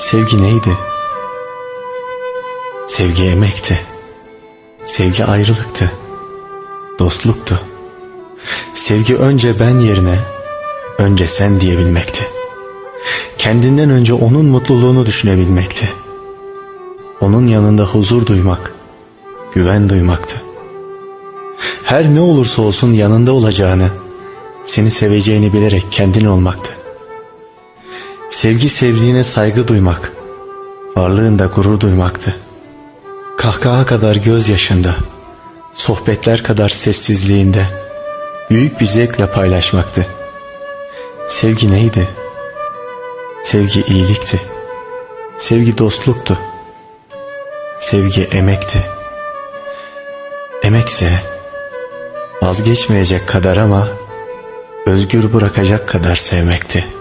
Sevgi neydi? Sevgi emekti. Sevgi ayrılıktı. Dostluktu. Sevgi önce ben yerine önce sen diyebilmekti. Kendinden önce onun mutluluğunu düşünebilmekti. Onun yanında huzur duymak, güven duymaktı. Her ne olursa olsun yanında olacağını, seni seveceğini bilerek kendin olmaktı. Sevgi sevdiğine saygı duymak, varlığında gurur duymaktı. Kahkaha kadar gözyaşında, sohbetler kadar sessizliğinde, büyük bir zevkle paylaşmaktı. Sevgi neydi? Sevgi iyilikti. Sevgi dostluktu. Sevgi emekti. Emekse vazgeçmeyecek kadar ama özgür bırakacak kadar sevmekti.''